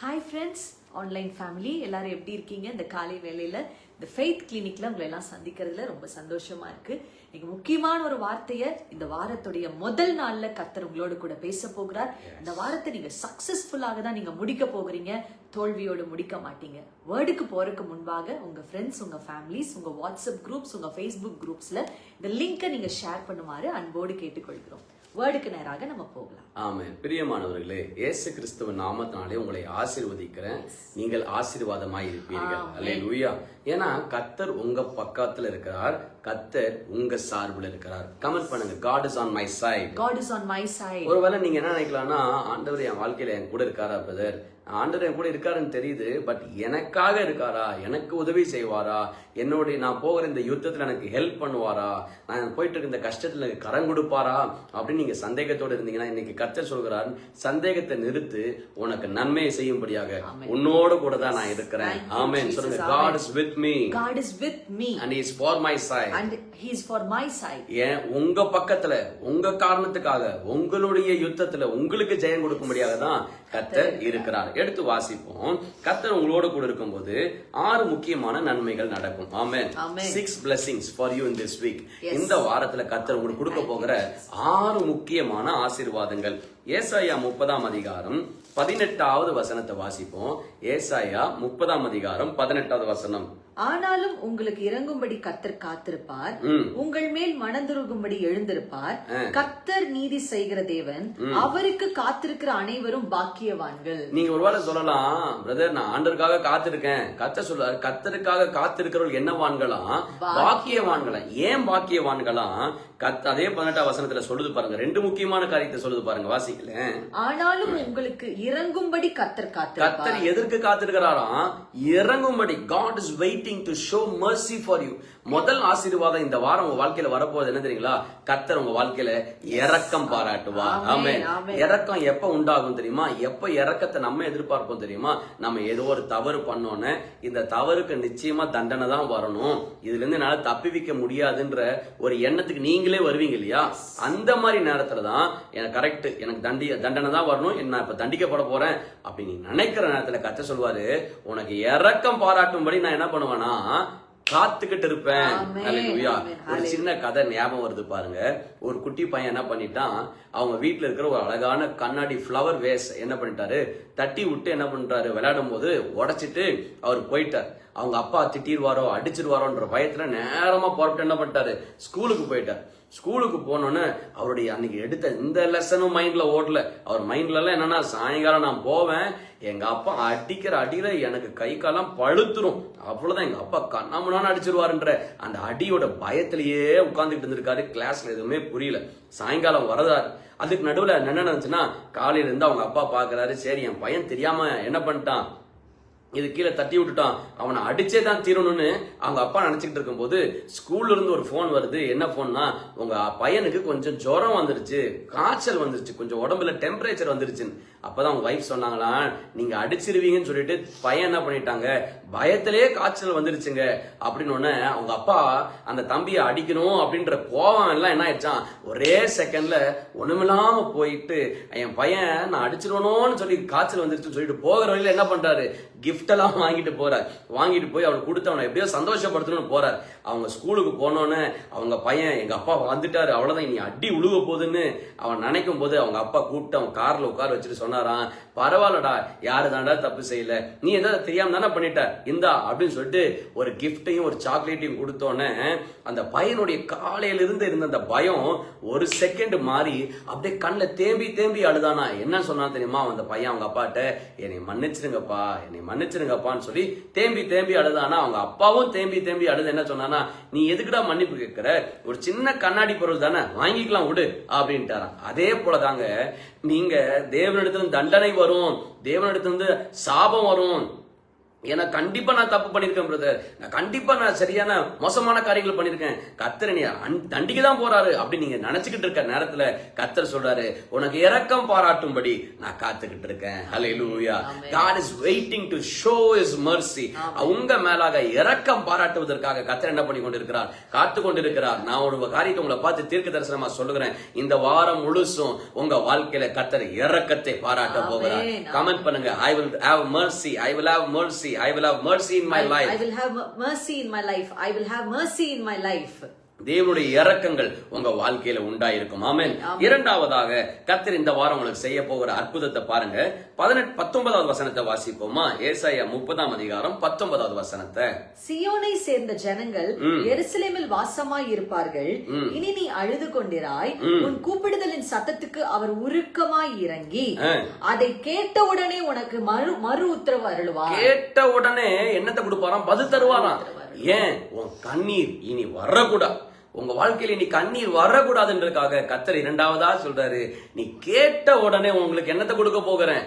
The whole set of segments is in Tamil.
ஹாய் ஃப்ரெண்ட்ஸ் ஆன்லைன் ஃபேமிலி எல்லாரும் எப்படி இருக்கீங்க? இந்த காலை வேளையில இந்த ஃபெய்த் கிளினிக்ல உங்களை எல்லாம் சந்திக்கிறதுல ரொம்ப சந்தோஷமா இருக்கு. இன்னைக்கு முக்கியமான ஒரு வார்த்தையை இந்த வாரத்துடைய முதல் நாள்ல கர்த்தர் உங்களோட கூட பேச போகிறார். இந்த வாரத்தை நீங்க சக்சஸ்ஃபுல்லாக தான் நீங்க முடிக்க போகிறீங்க. தோல்வியோடு முடிக்க மாட்டீங்க. வேர்டுக்கு போறதுக்கு முன்பாக உங்க ஃப்ரெண்ட்ஸ் உங்க ஃபேமிலிஸ் உங்க வாட்ஸ்அப் குரூப்ஸ் உங்க ஃபேஸ்புக் குரூப்ஸ்ல இந்த லிங்கை நீங்க ஷேர் பண்ணுமாறு அன்போடு கேட்டுக்கொள்கிறோம். வேர்டுக்கு நேராக நம்ம போகலாம். ஆமென். பிரியமானவர்களே இயேசு கிறிஸ்துவ நாமத்தினாலே உங்களை ஆசீர்வதிக்கிறேன். நீங்கள் ஆசீர்வாதமாய் இருப்பீர்கள் அல்லேலூயா ஏன்னா கத்தர் உங்க பக்கத்துல இருக்கிறார். கத்தர் உங்க சார்புல இருக்கிறார். கமெண்ட் பண்ணுங்க. God is on my side God is on my side ஒருவேளை நீங்க என்ன நினைக்கலாம்னா ஆண்டவர் என் வாழ்க்கையில என் கூட இருக்காரா பிரதர் ஆண்டவர் என் கூட இருக்காருன்னு தெரியுது பட் எனக்காக இருக்காரா? எனக்கு உதவி செய்வாரா? என்னுடைய நான் போகிற இந்த யுத்தத்துல எனக்கு ஹெல்ப் பண்ணுவாரா? நான் போயிட்டு இருக்க இந்த கஷ்டத்துல எனக்கு கரம் கொடுப்பாரா? அப்படின்னு நீங்க சந்தேகத்தோட இருந்தீங்கன்னா இன்னைக்கு கர்த்தர் சொல்கிறார் சந்தேகத்தை நிறுத்து உனக்கு நன்மையை செய்யும்படியாக. உன்னோட கூட தான் நான் இருக்கிறேன். ஆமென். சொல்லுங்க. God is with me God is with me. And is for my side and he is for my side. ஏன்? உங்க பக்கத்துல உங்க காரணத்துக்காக உங்களுடைய யுத்தத்துல உங்களுக்கு ஜெயம் கொடுக்கும்படியாக தான் கத்தர் இருக்கிறார். எடுத்து வாசிப்போம். கத்தர் உங்களோட கூட இருக்கும்போது ஆறு முக்கியமான நன்மைகள் நடக்கும். Amen. Six blessings for you in this week. இந்த வாரத்துல கத்தர் உங்களுக்கு கொடுக்க போகிற ஆறு முக்கியமான ஆசீர்வாதங்கள். ஏசாயா முப்பதாம் அதிகாரம் பதினெட்டாவது வசனத்தை வாசிப்போம். ஏசாயா முப்பதாம் அதிகாரம் பதினெட்டாவது வசனம். ஆனாலும் உங்களுக்கு இறங்கும்படி கத்தர் காத்திருப்பார். உங்கள் மேல் மனதுருகும்படி எழுந்திருப்பார். கத்தர் நீதி செய்கிற தேவன் அவருக்கு காத்திருக்கிற அனைவரும் பாக்கியவான்கள். நீங்க ஒருவேளை சொல்லலாம் பிரதர் நான் ஆண்டருக்காக காத்திருக்கேன். கத்த சொல்றாரு கத்தருக்காக காத்திருக்கிறவர்கள் என்னவான்களாம் பாக்கியவான்களா. ஏன் பாக்கியவான்களாம் கத் அதே பதினெட்டாம் வசனத்துல சொல்லுது பாருங்க. ரெண்டு முக்கியமான காரியத்தை சொல்லுது பாருங்க வாசிக்கல. ஆனாலும் உங்களுக்கு இறங்கும்படி கத்தர் காத்திருப்பார். கத்தர் எதற்கு காத்திருக்கிறாராம் இறங்கும்படி. God is waiting to show mercy for you முதல் ஆசீர்வாதம் இந்த வாரம் உங்க வாழ்க்கையில வரப்போகுது என்ன தெரியுங்களா? கத்தர் உங்க வாழ்க்கையில இரக்கம் பாராட்டுவா. ஆமென். இறக்கம் எப்ப உண்டாகும் தெரியுமா? எப்ப இறக்கத்தை நம்ம எதிர்பார்ப்போம் தெரியுமா? நம்ம ஏதோ ஒரு தவறு பண்ணோன்னு இந்த தவறுக்கு நிச்சயமா தண்டனை தான் வரணும். இதுல இருந்து என்னால தப்பிவிக்க முடியாதுன்ற ஒரு எண்ணத்துக்கு நீங்களே வருவீங்க இல்லையா? அந்த மாதிரி நேரத்துல தான் எனக்கு கரெக்ட் எனக்கு தண்டி தண்டனை தான் வரணும். நான் இப்ப தண்டிக்கப்பட போறேன் அப்படி நீ நினைக்கிற நேரத்துல கத்த சொல்வாரு உனக்கு இறக்கம் பாராட்டும்படி நான் என்ன பண்ணுவேன்னா காத்துக்கிட்டு இருப்பேன். ஒரு சின்ன கதை ஞாபகம் வருது பாருங்க. ஒரு குட்டி பையன் என்ன பண்ணிட்டான்? அவங்க வீட்ல இருக்கிற ஒரு அழகான கண்ணாடி ஃப்ளவர் வேஸ் என்ன பண்ணிட்டாரு? தட்டி விட்டு என்ன பண்றாரு? விளையாடும் போது உடைச்சிட்டு அவர் போயிட்டார். அவங்க அப்பா திட்டிடுவாரோ அடிச்சிருவாரோன்ற பயத்துல நேரமா புறப்பட்டு என்ன பண்ணிட்டாரு? ஸ்கூலுக்கு போயிட்டார். ஸ்கூலுக்கு போனோன்னு அவருடைய அன்னைக்கு எடுத்த இந்த லெசனும் மைண்டில் ஓடல. அவர் மைண்ட்லலாம் என்னன்னா சாயங்காலம் நான் போவேன் எங்கள் அப்பா அடிக்கிற அடியில் எனக்கு கை காலம் பழுத்துரும். அவ்வளோதான் எங்கள் அப்பா கண்ணாமனான்னு அடிச்சிருவாருன்ற. அந்த அடியோட பயத்திலேயே உட்காந்துக்கிட்டு இருந்திருக்காரு. கிளாஸில் எதுவுமே புரியல. சாயங்காலம் வரதாரு அதுக்கு நடுவில் என்ன நடந்துச்சுன்னா காலையிலேருந்து அவங்க அப்பா பார்க்குறாரு சரி என் பையன் தெரியாமல் என்ன பண்ணிட்டான்? இது கீழே தட்டி விட்டுட்டான். அவனை அடிச்சே தான் தீரணும்னு அவங்க அப்பா நினைச்சிட்டு இருக்கும்போது ஸ்கூல்ல இருந்து ஒரு ஃபோன் வருது. என்ன ஃபோன்னா உங்க பையனுக்கு கொஞ்சம் ஜுரம் வந்துருச்சு காய்ச்சல் வந்துருச்சு கொஞ்சம் உடம்புல டெம்பரேச்சர் வந்துருச்சுன்னு. அப்பதான் அவங்க வைஃப் சொன்னாங்களா நீங்க அடிச்சிருவீங்கன்னு சொல்லிட்டு பையன் என்ன பண்ணிட்டாங்க பயத்திலே காய்ச்சல் வந்துருச்சுங்க. அப்படின்னு உடனே அவங்க அப்பா அந்த தம்பியை அடிக்கணும் அப்படின்ற கோவம் எல்லாம் என்ன ஆயிடுச்சான் ஒரே செகண்ட்ல ஒண்ணுமில்லாம போயிட்டு என் பையன் நான் அடிச்சிருவனோன்னு சொல்லி காய்ச்சல் வந்துருச்சுன்னு சொல்லிட்டு போகிற வழியில என்ன பண்றாரு கிஃப்ட் எல்லாம் வாங்கிட்டு போறார். வாங்கிட்டு போய் அவனை கொடுத்து அவனை எப்படியோ சந்தோஷப்படுத்தணும்னு போறார். அவங்க ஸ்கூலுக்கு போனோன்னு அவங்க பையன் எங்க அப்பா வந்துட்டாரு அவ்வளவுதான் இனி அடி உழுக போகுதுன்னு அவன் நினைக்கும் போது அவங்க அப்பா கூப்பிட்டு அவன் கார்ல உட்கார வச்சுட்டு சொன்னாராம். பரவாயில்லடா யாரு தாண்டா தப்பு செய்யல. நீ எதாவது தெரியாம தானே பண்ணிட்ட? இந்தா அப்படின்னு சொல்லிட்டு ஒரு கிஃப்டையும் ஒரு சாக்லேட்டையும் கொடுத்தோன்னே அந்த பையனுடைய காலையிலிருந்து இருந்த அந்த பயம் ஒரு செகண்ட் மாறி அப்படியே கண்ணில் தேம்பி தேம்பி அழுதானா? என்ன சொன்னான் தெரியுமா அந்த பையன் அவங்க அப்பாட்ட? என்னை மன்னிச்சிருங்கப்பா என்னை மன்னிச்சிருங்கப்பான்னு சொல்லி தேம்பி தேம்பி அழுதானா? அவங்க அப்பாவும் தேம்பி தேம்பி அழுது என்ன சொன்னானா நீ எதுக்குடா மன்னிப்பு கேட்கிற ஒரு சின்ன கண்ணாடி பொருள் தானே வாங்கிக்கலாம் விடு அப்படின்ட்டாரான் அதே போலதாங்க நீங்க தேவனிடத்தில் தண்டனை வரும். தேவனிடத்திலிருந்து சாபம் வரும். ஏன்னா கண்டிப்பா நான் தப்பு பண்ணிருக்கேன் பிரதர் நான் கண்டிப்பா நான் சரியான மோசமான காரியங்கள் பண்ணிருக்கேன். கத்தர் நீ தண்டிக்க தான் போறாரு அப்படி நீங்க நினைச்சுக்கிட்டு இருக்க நேரத்துல கத்தர் சொல்றாரு உனக்கு இரக்கம் பாராட்டும்படி நான் காத்துக்கிட்டு இருக்கேன். ஹalleluya God is waiting to show his mercy. உங்க மேலாக இரக்கம் பாராட்டுவதற்காக கத்தர் என்ன பண்ணி கொண்டிருக்கிறார்? காத்து கொண்டிருக்கிறார். நான் ஒரு காரியத்தை உங்களை பார்த்து தீர்க்க தரிசனமா சொல்லுகிறேன். இந்த வாரம் முழுசும் உங்க வாழ்க்கையில கத்தர் இரக்கத்தை பாராட்ட போகிறார். கமெண்ட் பண்ணுங்க. I will have mercy. I will have mercy. I will have mercy in my I, life. I will have mercy in my life. I will have mercy in my life. தேவனுடைய இரக்கங்கள் உங்க வாழ்க்கையில உண்டாயிருக்கும். ஆமென். இரண்டாவதாக கர்த்தர் இந்த வாரம் உங்களுக்கு செய்ய போகிற அற்புதத்தை பாருங்க. பதினெட்டு பத்தொன்பதாவது வசனத்தை வாசிப்போமா? ஏசாயா முப்பதாம் அதிகாரம் பத்தொன்பதாவது வசனத்தை. சியோனை சேர்ந்த ஜனங்கள் எருசலேமில் வாசமாய் இருப்பார்கள். இனி நீ அழுது கொண்டிராய். உன் கூப்பிடுதலின் சத்தத்துக்கு அவர் உருக்கமாய் இறங்கி. அதை கேட்டவுடனே உனக்கு மறு மறு உத்தரவு அருளுவார். கேட்ட உடனே என்னத்தை கொடுப்பாராம்? பதில் தருவாராம். ஏன்? உன் கண்ணீர் இனி வரக்கூடாது. உங்க வாழ்க்கையில நீ கண்ணீர் வரக்கூடாதுன்றதுக்காக கத்தர் இரண்டாவதா சொல்றாரு. நீ கேட்ட உடனே உங்களுக்கு என்னத்தை கொடுக்க போகிறேன்?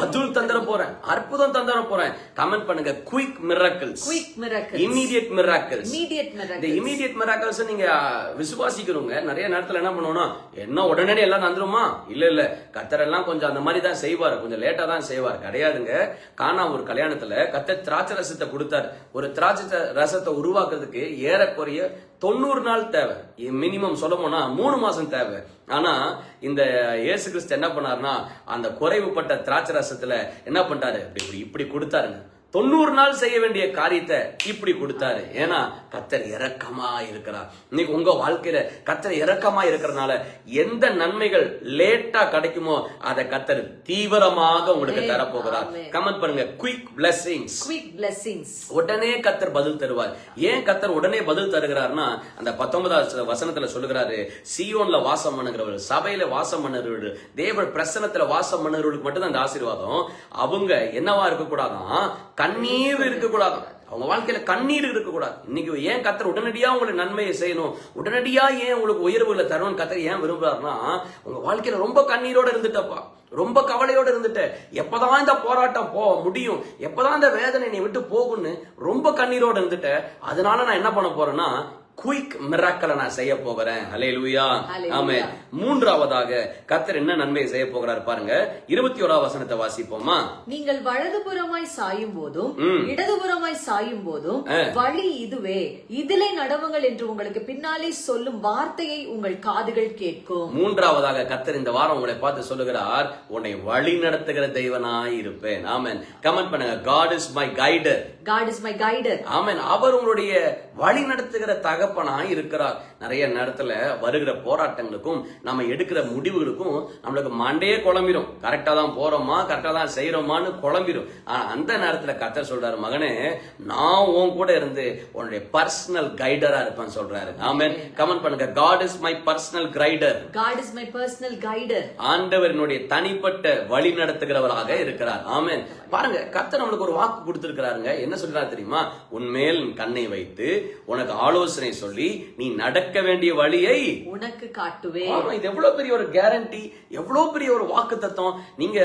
பதில் தந்துட போறேன். அற்புதம் தந்துட போறேன். கமெண்ட் பண்ணுங்க. Quick miracles quick miracle immediate miracles immediate இந்த இமீடியட் மிராக்கல்ஸ் நீங்க விசுவாசிக்கிறவங்க நிறைய நேரத்துல என்ன பண்ணுவோம்னா என்ன உடனே எல்லாம் நடந்துருமா இல்ல இல்ல. கத்தர் எல்லாம் கொஞ்சம் அந்த மாதிரி தான் செய்வார். கொஞ்சம் லேட்டா தான் செய்வார். கிடையாதுங்க. காணா ஒரு கல்யாணத்துல கத்தர் திராட்சை ரசத்தை கொடுத்தார். ஒரு திராட்சை ரசத்தை உருவாக்குறதுக்கு ஏறக்குறைய தொண்ணூறு நாள் தேவை. மினிமம் சொல்ல போனா மூணு மாசம் தேவை. ஆனா இந்த இயேசு கிறிஸ்து என்ன பண்ணாருன்னா அந்த குறைவுபட்ட திராட்சை ரசத்துல என்ன பண்ணிட்டாரு? இப்படி இப்படி இப்படி கொடுத்தாருங்க. தொண்ணூறு நாள் செய்ய வேண்டிய காரியத்தை இப்படி கொடுத்தாரு. ஏன்னா கத்தர் இரக்கமா இருக்கிறார். இன்னைக்கு உங்க வாழ்க்கையில கத்தர் இரக்கமா இருக்கிறதுனால எந்த நன்மைகள் லேட்டா கிடைக்குமோ அதை கத்தர் தீவிரமாக உங்களுக்கு தரப்போகிறார். கமெண்ட் பண்ணுங்க. Quick blessings. Quick blessings. உடனே கத்தர் பதில் தருவார். ஏன் கத்தர் உடனே பதில் தருகிறார்னா அந்த பத்தொன்பதாவது வசனத்துல சொல்லுகிறாரு சியோன்ல வாசம் பண்ணுகிறவர் சபையில வாசம் பண்ணுகிறவர்கள் தேவ பிரசனத்துல வாசம் பண்ணுகிறவர்களுக்கு மட்டும் அந்த ஆசீர்வாதம். அவங்க என்னவா இருக்க கூடாதான் கண்ணீர் இருக்கக்கூடாது. அவங்க வாழ்க்கையில கண்ணீர் இருக்கக்கூடாது. இன்னைக்கு ஏன் கத்தர் உடனடியா உங்களுக்கு நன்மையை செய்யணும்? உடனடியா ஏன் உங்களுக்கு உயர்வுகளை தரணும்னு கத்தர் ஏன் விரும்புறாருன்னா உங்க வாழ்க்கையில ரொம்ப கண்ணீரோட இருந்துட்டப்பா. ரொம்ப கவலையோட இருந்துட்ட. எப்பதான் இந்த போராட்டம் போ முடியும்? எப்பதான் இந்த வேதனை நீ விட்டு போகும்னு ரொம்ப கண்ணீரோட இருந்துட்ட. அதனால நான் என்ன பண்ண போறேன்னா குயிக் மிராக்கலை நான் செய்ய போகிறேன். ஹலே லூயா. ஆமே மூன்றாவதாக கத்தர் என்ன நன்மையை செய்ய போகிறார் பாருங்க. இருபத்தி ஓராவது வசனத்தை வாசிப்போமா? நீங்கள் வலதுபுறமாய் சாயும் போதும் இடதுபுறமாய் சாயும் போதும் வழி இதுவே. இதிலே நடவுங்கள் என்று உங்களுக்கு பின்னாலே சொல்லும் வார்த்தையை உங்கள் காதுகள் கேட்கும். மூன்றாவதாக கத்தர் இந்த வாரம் உங்களை பார்த்து சொல்லுகிறார் உன்னை வழி நடத்துகிற தெய்வனாய் இருப்பேன் ஆமென். கமெண்ட் பண்ணுங்க. God is my guider God is my guider amen. அவர் உங்களுடைய வழி நடத்துகிற தகப்பனாய் இருக்கிறார். நிறைய நேரத்துல வருகிற போராட்டங்களுக்கும் நம்ம எடுக்கிற முடிவுகளுக்கும் நம்மளுக்கு மண்டையே குழம்பிரும். கரெக்டா தான் போறோமா கரெக்டா தான் செய்யறோமான்னு குழம்பிரும். ஆனா அந்த நேரத்துல கத்தர் சொல்றாரு மகனே நான் உன் கூட இருந்து உன்னுடைய பர்சனல் கைடரா இருப்பேன் சொல்றாரு. ஆமென் கமெண்ட் பண்ணுங்க. God is my personal guider God is my personal guider ஆண்டவர் என்னுடைய தனிப்பட்ட வழி நடத்துகிறவராக இருக்கிறார். ஆமென் பாருங்க கர்த்தர் நம்மளுக்கு ஒரு வாக்கு கொடுத்திருக்கிறாருங்க. என்ன சொல்றாரு தெரியுமா? உன்மேல் கண்ணை வைத்து உனக்கு ஆலோசனை சொல்லி நீ நடக்க வேண்டிய வழியை உனக்கு காட்டுவே ஆமா, இது எவ்வளவு பெரிய ஒரு கேரண்டி எவ்வளவு பெரிய ஒரு வாக்கு தத்துவம் நீங்க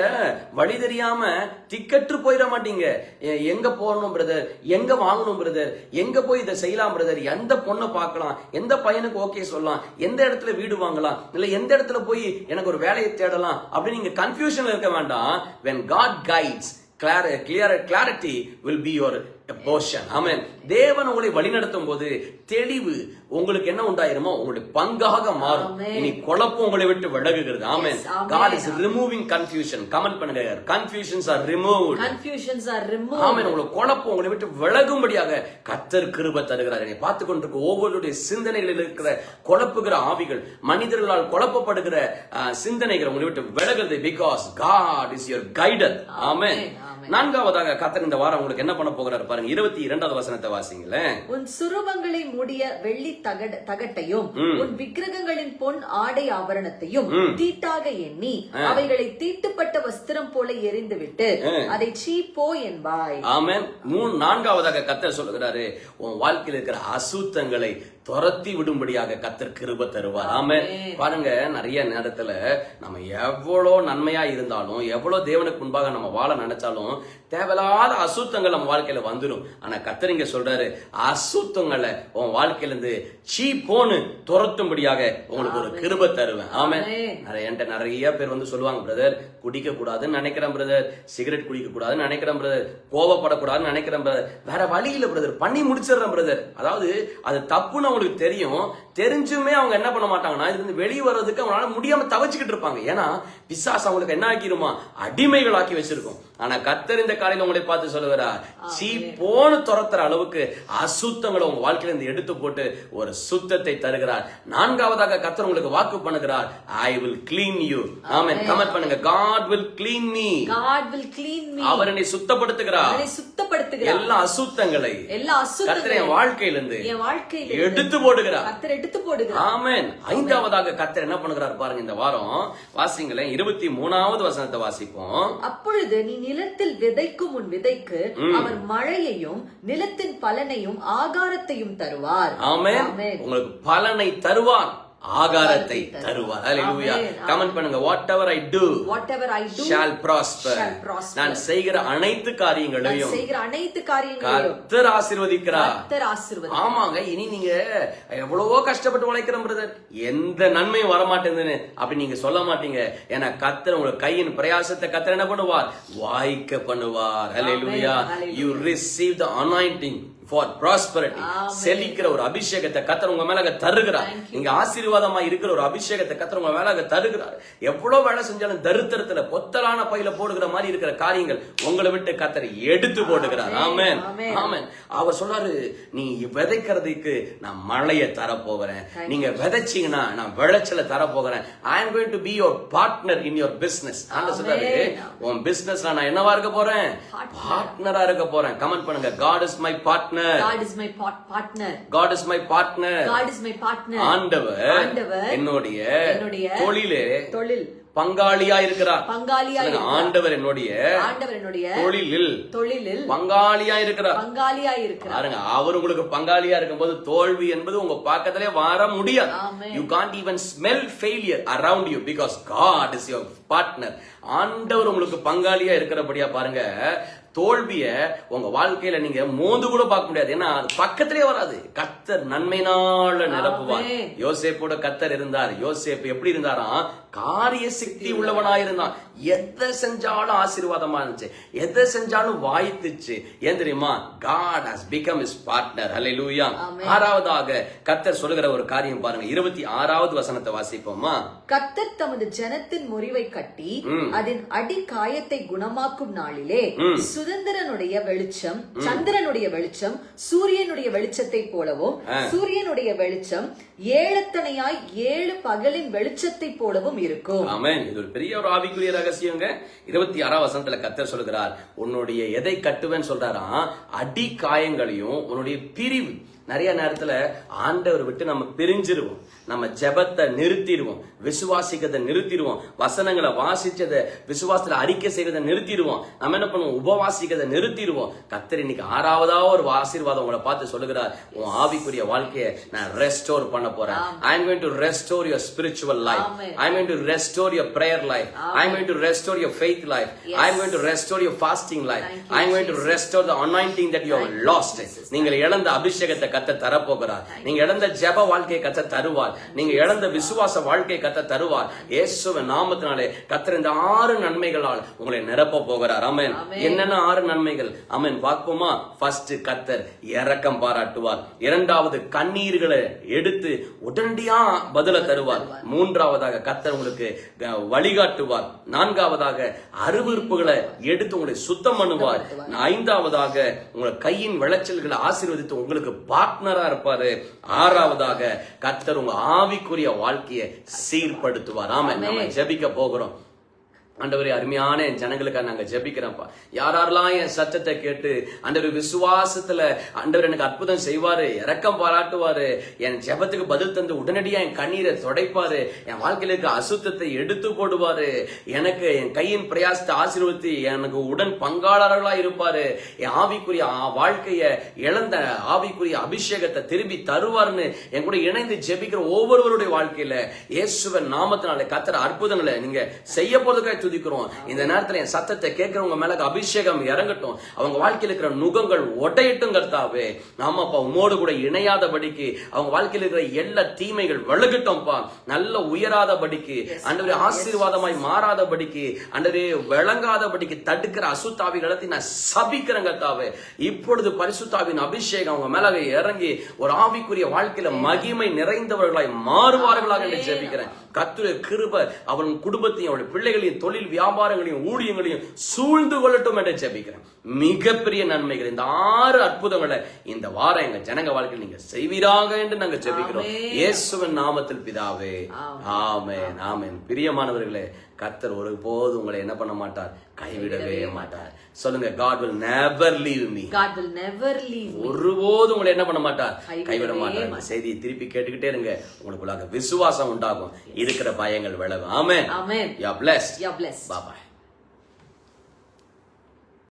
வழி தெரியாம திக்கற்று போயிட மாட்டீங்க. எங்க போகணும் பிரதர் எங்க வாங்கணும் பிரதர் எங்க போய் இதை செய்யலாம் பிரதர் எந்த பொண்ணை பார்க்கலாம்? எந்த பையனுக்கு ஓகே சொல்லலாம்? எந்த இடத்துல வீடு வாங்கலாம்? இல்ல எந்த இடத்துல போய் எனக்கு ஒரு வேலையை தேடலாம்? அப்படி நீங்க கன்ஃபியூஷன்ல இருக்க வேண்டாம். When god guides clear clear clarity will be your portion amen தேவன் உங்களை வழிநடத்தும் போது தெளிவு உங்களுக்கு என்ன உண்டாயிருமோ உங்களுடைய பங்காக மாறும். இனி குழப்பம் உங்களை விட்டு விலகுகிறது. Amen. God is removing confusion. Comment பண்ணுங்க. Confusions are removed. Confusions are remove amen உங்களுக்கு குழப்பம் உங்களை விட்டு விலகும்படியாக கத்தர் கிருப தருகிறார். என்னை பார்த்து கொண்டிருக்க ஒவ்வொருடைய சிந்தனைகளில் இருக்கிற குழப்புகிற ஆவிகள் மனிதர்களால் குழப்பப்படுகிற சிந்தனைகள் உங்களை விட்டு விலகுது because God is your guider amen. நான்காவதாக கத்தர் இந்த வாரம் உங்களுக்கு என்ன பண்ண போகிறார் பாருங்க. இருபத்தி இரண்டாவது வசனத்தை வாசிங்களேன். உன் சுரூபங்களை மூடிய வெள்ளி தகட தகட்டையும் உன் விக்கிரகங்களின் பொன் ஆடை ஆபரணத்தையும் தீட்டாக எண்ணி அவைகளை தீட்டுப்பட்ட வஸ்திரம் போல எரிந்துவிட்டு அதை சீ போ என்பாய். ஆமென். மூணு நான்காவதாக கத்தர் சொல்லுகிறாரு உன் வாழ்க்கையில் இருக்கிற அசுத்தங்களை துரத்தி விடும்படியாக கத்தர் கிருப தருவார். ஆமே பாருங்க நிறைய நேரத்துல நம்ம எவ்வளோ நன்மையா இருந்தாலும் எவ்வளவு தேவனுக்கு முன்பாக நம்ம வாழ நினைச்சாலும் தேவையில்லாத அசுத்தங்கள் நம்ம வாழ்க்கையில வந்துடும் ஆனா கத்தர் இங்க சொல்றாரு அசுத்தங்களை உன் வாழ்க்கையில இருந்து சீ போன்னு துரத்தும்படியாக உங்களுக்கு ஒரு கிருப தருவேன். ஆமே. நிறைய என்கிட்ட நிறைய பேர் வந்து சொல்லுவாங்க பிரதர் குடிக்க கூடாதுன்னு நினைக்கிறேன் பிரதர். சிகரெட் குடிக்க கூடாதுன்னு நினைக்கிறேன் பிரதர். கோவப்படக்கூடாதுன்னு நினைக்கிறேன் பிரதர். வேற வழி இல்ல பிரதர். பண்ணி முடிச்சிடுறேன் பிரதர். அதாவது அது தப்புன்னு அவங்களுக்கு தெரியும். தெரிஞ்சுமே அவங்க என்ன பண்ண மாட்டாங்கன்னா இதுல வெளியே வர்றதுக்கு அவங்களால முடியாம தவச்சுக்கிட்டு இருப்பாங்க. ஏன்னா பிசாசு அவங்களுக்கு என்ன ஆக்கிருமா? அடிமைகள் ஆக்கி வச்சிருக்கும். ஆனா கத்தர் இந்த காலையில உங்களை பார்த்து சொல்லுகிறா சீ போன்னு துரத்துற அளவுக்கு அசுத்தங்களை உங்க வாழ்க்கையில இருந்து எடுத்து போட்டு ஒரு சுத்தத்தை தருகிறார். நான்காவதாக கத்தர் உங்களுக்கு வாக்கு பண்ணுகிறார். I will clean you. Amen. Comment பண்ணுங்க. God will clean me. God will clean me. அவர் என்னை சுத்தப்படுத்துகிறார். அவனை சுத்தப்படுத்துகிறார். எல்லா அசுத்தங்களை எல்லா அசுத்தங்களை என் வாழ்க்கையிலிருந்து என் வாழ்க்கையில எடுத்து போடுகிறார். கத்தர் எடுத்து போடுகிறார். ஆமென். ஐந்தாவதாக கத்தர் என்ன பண்ணுகிறார் பாருங்க இந்த வாரம். வாசிங்களேன். இருபத்தி மூணாவது வசனத்தை வாசிப்போம். அப்பொழுது நீ நிலத்தில் விதைக்கும் உன் விதைக்கு அவர் மழையையும் நிலத்தின் பலனையும் ஆகாரத்தையும் தருவார். ஆமென். உங்களுக்கு பலனை தருவார். ஆகாரத்தை தருவார். ஆமென். கமெண்ட் பண்ணுங்க. Whatever I do whatever I do shall prosper. நான் செய்கிற அனைத்து காரியங்களையும் செய்கிற அனைத்து காரியங்களையும் கத்தர் ஆசீர்வதிக்கிறார். கத்தர் ஆசீர்வதி ஆமாங்க இனி நீங்க எவ்வளவோ கஷ்டப்பட்டு உழைக்கிறோம் பிரதர் எந்த நன்மையும் வர மாட்டேங்குதுன்னு அப்படி நீங்க சொல்ல மாட்டீங்க. ஏன்னா கத்தர் உங்க கையின் பிரயாசத்தை கத்தர் என்ன பண்ணுவார்? வாய்க்க பண்ணுவார். ஹalleluya hallelujah. you receive the prosperity. Amen. செழிக்கிற ஒரு அபிஷேகத்தை கத்தர் உங்க மேல தருகிறார். நீங்க ஆசீர்வாதமா இருக்கிற ஒரு அபிஷேகத்தை கத்தர் உங்க மேல தருகிறார். எவ்வளவு வேலை செஞ்சாலும் தரித்திரத்துல பொத்தலான பையில போடுகிற மாதிரி இருக்கிற காரியங்கள் உங்களை விட்டு கத்தர் எடுத்து Amen. ஆமென். ஆமென் அவர் சொல்றாரு நீ விதைக்கிறதுக்கு நான் மழையை தரப்போகிறேன். நீங்க விதைச்சீங்கன்னா நான் விளைச்சலை தரப்போகிறேன். I am going to be your partner in your business ஆண்டு சொல்றாரு உன் பிசினஸ்ல நான் என்னவா இருக்க போறேன்? பார்ட்னரா இருக்க போறேன். கமெண்ட் பண்ணுங்க. God is my partner God is my part- partner. God is my partner God is my partner. ஆண்டவர் ஆண்டவர் என்னுடைய என்னுடைய தொழிலே தொழில். பங்காளியா இருக்கிறார். பங்காளியா. ஆண்டவர் என்னுடைய ஆண்டவர் என்னுடைய தொழிலில் தொழிலில் பங்காளியா இருக்கிறார். பங்காளியா இருக்கிறார். பாருங்க அவர் உங்களுக்கு பங்காளியா இருக்கும்போது தோல்வி என்பது உங்க பக்கத்திலே வர முடியாது. You can't even smell failure around you because God is your partner ஆண்டவர் உங்களுக்கு பங்காளியா இருக்கிறபடியா பாருங்க தோல்விய உங்க வாழ்க்கையில நீங்க மோந்து கூட பார்க்க முடியாது. ஏன்னா அது பக்கத்திலே வராது. கத்தர் நன்மைனால நிரப்புவார். யோசேப்போட கத்தர் இருந்தார். யோசேப் எப்படி இருந்தாராம்? காரிய சக்தி உள்ளவனா இருந்தான் எதை செஞ்சாலும் ஆசீர்வாதமா இருந்துச்சு. எதை செஞ்சாலும் வாய்த்துச்சு. ஏன் தெரியுமா? God has become is partner hallelujah Amen. ஆறாவதாக கத்தர் சொல்லுகிற ஒரு காரியம் பாருங்க. இருபத்தி ஆறாவது வசனத்தை வாசிப்போமா? கத்தர் தமது ஜனத்தின் முறிவை கட்டி அதன் அடி காயத்தை குணமாக்கும் நாளிலே சுதந்திரனுடைய வெளிச்சம் சந்திரனுடைய வெளிச்சம் சூரியனுடைய வெளிச்சத்தை போலவும் சூரியனுடைய வெளிச்சம் ஏழத்தனையாய் ஏழு பகலின் வெளிச்சத்தை போலவும் இருக்கும். ஆமென். இது ஒரு பெரிய ஒரு ஆவிக்குரிய ரகசியங்க. இருபத்தி ஆறாம் வசனத்துல கத்தர் சொல்லுகிறார் உன்னுடைய எதை கட்டுவேன்னு சொல்றாராம் அடி காயங்களையும் உன்னுடைய பிரிவு. நிறைய நேரத்துல ஆண்டவர் விட்டு நம்ம பிரிஞ்சிருவோம். நம்ம ஜெபத்தை நிறுத்திடுவோம். விசுவாசிக்கிறதை நிறுத்திடுவோம். வசனங்களை வாசிச்சதை விசுவாசத்துல அறிக்கை செய்யறதை நிறுத்திடுவோம். நம்ம என்ன பண்ணுவோம்? உபவாசிக்கிறதை நிறுத்திடுவோம். கத்தர் இன்னைக்கு ஆறாவதா ஒரு ஆசீர்வாதம் உங்களை பார்த்து சொல்லுகிறார். உன் ஆவிக்குரிய வாழ்க்கையை நான் ரெஸ்டோர் பண்ண போறேன். I am going to restore your spiritual life going to restore your prayer life. I'm going to restore your faith life. I'm going to restore your fasting life. Thank you, I'm going to restore the anointing that you have Thank you, lost. Jesus. நீங்கள் இழந்த அபிஷேகத்தை கத்த தரப்போகிறார். நீங்க இழந்த ஜெப வாழ்க்கையை கத்த தருவார். நீங்க இழந்த விசுவாச வாழ்க்கையை கத்த தருவார். இயேசுவின் நாமத்தினாலே கத்தர் இந்த ஆறு நன்மைகளால் உங்களை நிரப்ப போகிறார். Amen. என்னென்ன ஆறு நன்மைகள்? ஆமென். பார்ப்போமா? ஃபர்ஸ்ட் கத்தர் இரக்கம் பாராட்டுவார். இரண்டாவது கண்ணீர்களை எடுத்து உடனடியா பதில தருவார். மூன்றாவதாக கத்தர் உங்களுக்கு வழிகாட்டுவார். நான்காவதாக அருவிருப்புகளை எடுத்து உங்களை சுத்தம் பண்ணுவார். ஐந்தாவதாக உங்களை கையின் விளைச்சல்களை ஆசீர்வதித்து உங்களுக்கு பார்ட்னரா இருப்பாரு. ஆறாவதாக கத்தர் உங்க ஆவிக்குரிய வாழ்க்கையை சீர்படுத்துவார் ஆமா நம்ம ஜெபிக்க போகிறோம். ஆண்டவரே அருமையான என் ஜனங்களுக்காக நாங்கள் ஜெபிக்கிறோம்ப்பா. யாரெல்லாம் என் சத்தத்தை கேட்டு ஆண்டவர் விசுவாசத்துல ஆண்டவர் எனக்கு அற்புதம் செய்வாரு இரக்கம் பாராட்டுவாரு என் ஜெபத்துக்கு பதில் தந்து உடனடியா என் கண்ணீரை துடைப்பாரு என் வாழ்க்கையில இருக்க அசுத்தத்தை எடுத்து போடுவாரு எனக்கு என் கையின் பிரயாசத்தை ஆசீர்வதி எனக்கு உடன் பங்காளர்களா இருப்பாரு. என் ஆவிக்குரிய ஆ- வாழ்க்கைய இழந்த ஆவிக்குரிய அபிஷேகத்தை திரும்பி தருவார்னு என் கூட இணைந்து ஜெபிக்கிற ஒவ்வொருவருடைய வாழ்க்கையில இயேசுவன் நாமத்தினால கத்துற அற்புதங்களை நீங்க செய்ய போறதுக்காக துதிக்கிறோம். இந்த நேரத்துல என் சத்தத்தை கேட்கிறவங்க மேல அபிஷேகம் இறங்கட்டும். அவங்க வாழ்க்கையில இருக்கிற நுகங்கள் ஒட்டையட்டும் கர்த்தாவே. ஆமாப்பா உமோடு கூட இணையாதபடிக்கு அவங்க வாழ்க்கையில இருக்கிற எல்லா தீமைகள் விலகட்டும்ப்பா நல்ல உயராதபடிக்கு அண்டவரே ஆசீர்வாதமாய் மாறாதபடிக்கு அண்டவரே விளங்காதபடிக்கு தடுக்கிற அசுத்தாவிகளை நான் சபிக்கிறேன் கர்த்தாவே. இப்பொழுது பரிசுத்தாவின் அபிஷேகம் அவங்க மேல இறங்கி ஒரு ஆவிக்குரிய வாழ்க்கையில மகிமை நிறைந்தவர்களாய் மாறுவார்களாக என்று ஜெபிக்கிறேன். கத்துடைய கிருப அவன் குடும்பத்தையும் அவருடைய பிள்ளைகளையும் தொழில் வியாபாரங்களையும் ஊழியங்களையும் சூழ்ந்து கொள்ளட்டும் என்று ஜெபிக்கிறேன். மிகப்பெரிய நன்மைகள். இந்த ஆறு அற்புதங்களை இந்த வாரம் எங்க ஜனங்க வாழ்க்கையில் நீங்க செய்வீராக என்று நாங்க ஜெபிக்கிறோம். இயேசுவின் நாமத்தில் பிதாவே. ஆமென். ஆமென். பிரியமானவர்களே கர்த்தர் ஒருபோது உங்களை என்ன பண்ண மாட்டார்? கைவிடவே மாட்டார். சொல்லுங்க God will never leave me. God will never leave me. ஒருபோதும் உங்களை என்ன பண்ண மாட்டார்? கைவிட மாட்டார். இந்த செய்தியை திருப்பி கேட்டுக்கிட்டே இருங்க. உங்களுக்குள்ளாக விசுவாசம் உண்டாகும். இருக்கிற பயங்கள் விலகும். ஆமென் Amen. Yeah You're blessed. bye bye